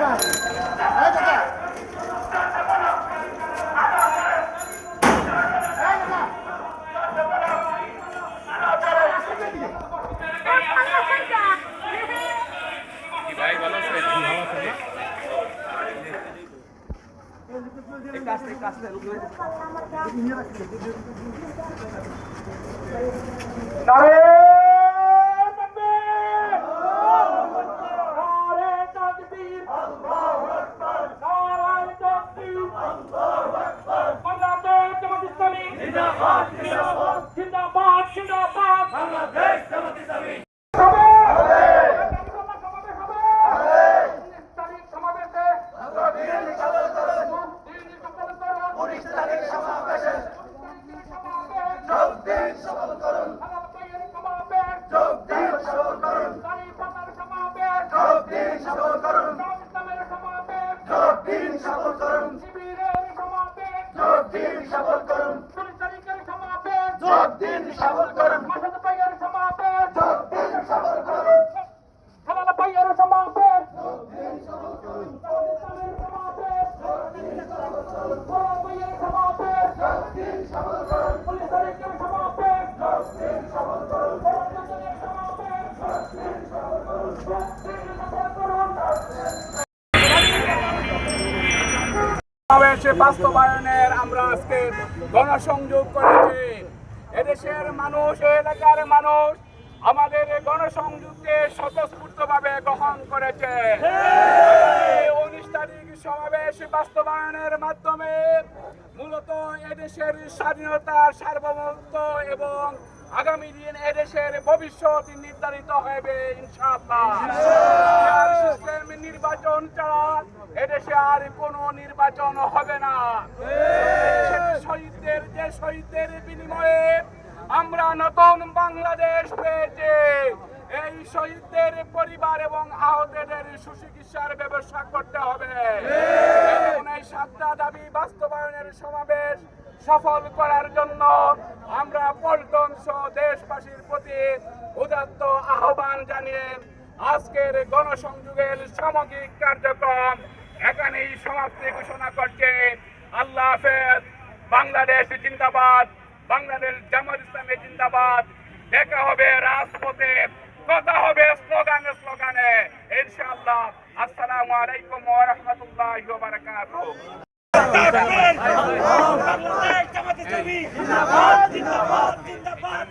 নারে তাকবীর নারে তাকবীর নারে তাকবীর বাংলাদেশ জামাত ইসলামী জিন্দাবাদ জিন্দাবাদ জিন্দাবাদ বাংলাদেশ জামাত ইসলামী হবে সমাবেশ হবে তারিখ সমাবেশে দিন সফল করুন। তারিখ সমাবেশে যোগ দিন সফল করুন। দিন করুন যোগ করুন খালালা যোগ করুন সমাবেশে বাস্তবায়নের আমরা আজকে গণসংযোগ করেছি। এদেশের মানুষ এলাকার মানুষ আমাদের এই গণসংযোগকে স্বতঃস্ফূর্তভাবে গ্রহণ করেছে। উনিশ তারিখ সমাবেশ বাস্তবায়নের মাধ্যমে মূলত এদেশের স্বাধীনতার সার্বভৌমত্ব এবং আগামী দিন এদেশের ভবিষ্যৎ নির্ধারিত হবে ইনশাআল্লাহ। নির্বাচন ছাড়া এদেশে আর কোনো নির্বাচন হবে না। শহীদদের যে শহীদদের বিনিময়ে আমরা নতুন বাংলাদেশ পেয়েছি। এই শহীদদের পরিবার এবং আহতদের সুচিকিৎসার ব্যবস্থা করতে হবে। সাতটা দাবি বাস্তবায়নের সমাবেশ সফল করার জন্য আমরা পল্টন সহ দেশবাসীর প্রতি উদাত্ত আহ্বান জানিয়ে আজকের গণসংযোগের সামগ্রিক কার্যক্রম এখানেই সমাপ্তি ঘোষণা করছে। আল্লাহ হাফেজ, বাংলাদেশ জিন্দাবাদ, বাংলাদেশ জামাত ইসলামী জিন্দাবাদ। দেখা হবে রাজপথে, কথা হবে স্লোগানে স্লোগানে। ইনশাআল্লাহ। আসসালামু আলাইকুম ওয়া রাহমাতুল্লাহি ওয়া বারাকাতুহু। জামাত ইসলামী জিন্দাবাদ জিন্দাবাদ।